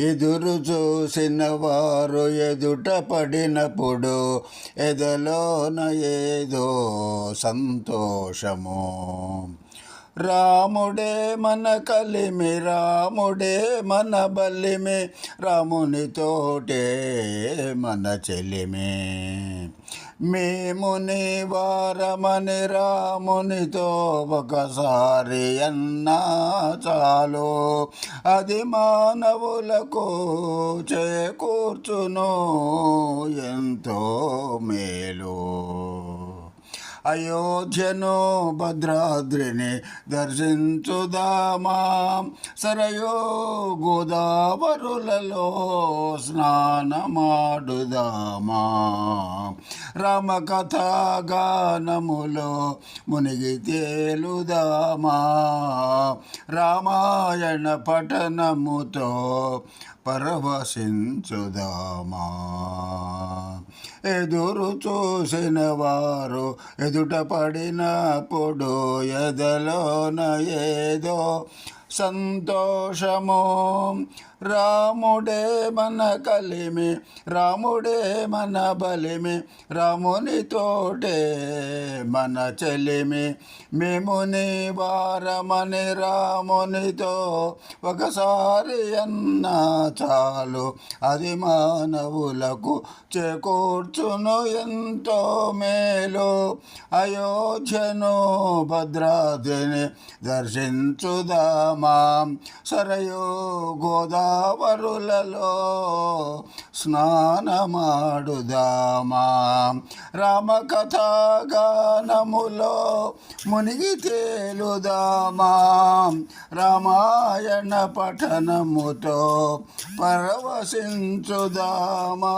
ఎదురు చూసిన వారు ఎదుట పడినప్పుడు ఎదలోన ఏదో సంతోషము. రాముడే మన కలిమి రాముడే మన బలిమి రామునితోటే మన చెలిమి. మేముని వారమని రామునితో ఒకసారి అన్నా చాలు. అది మానవులకు చేకూర్చును ఎంతో మేలు. అయోధ్యను భద్రాద్రిని దర్శించుదామా. సరయో గోదావరులలో స్నానమాడుదామా. రామకథాగానములో మునిగి తేలుదామా. రామాయణ పఠనముతో పరవశించుదామా. ఎదురు చూసిన వారు ఎదుట పడిన పడినప్పుడు ఎదలోన ఏదో సంతోషము. రాముడే మన కలిమి రాముడే మన బలిమి రాముని తోటే మన చెలిమి. మేము నీ వారమని రామునితో ఒకసారి అన్న చాలు. అది మానవులకు చేకూర్చును ఎంతో మేలు. అయోధ్యను భద్రాదిని దర్శించుదామ? మాం సరయో గోదావరులలో స్నానమాడుదామా. రామకథాగానములో మునిగి తేలుదామా. రామాయణ పఠనముతో పరవశించుదామా.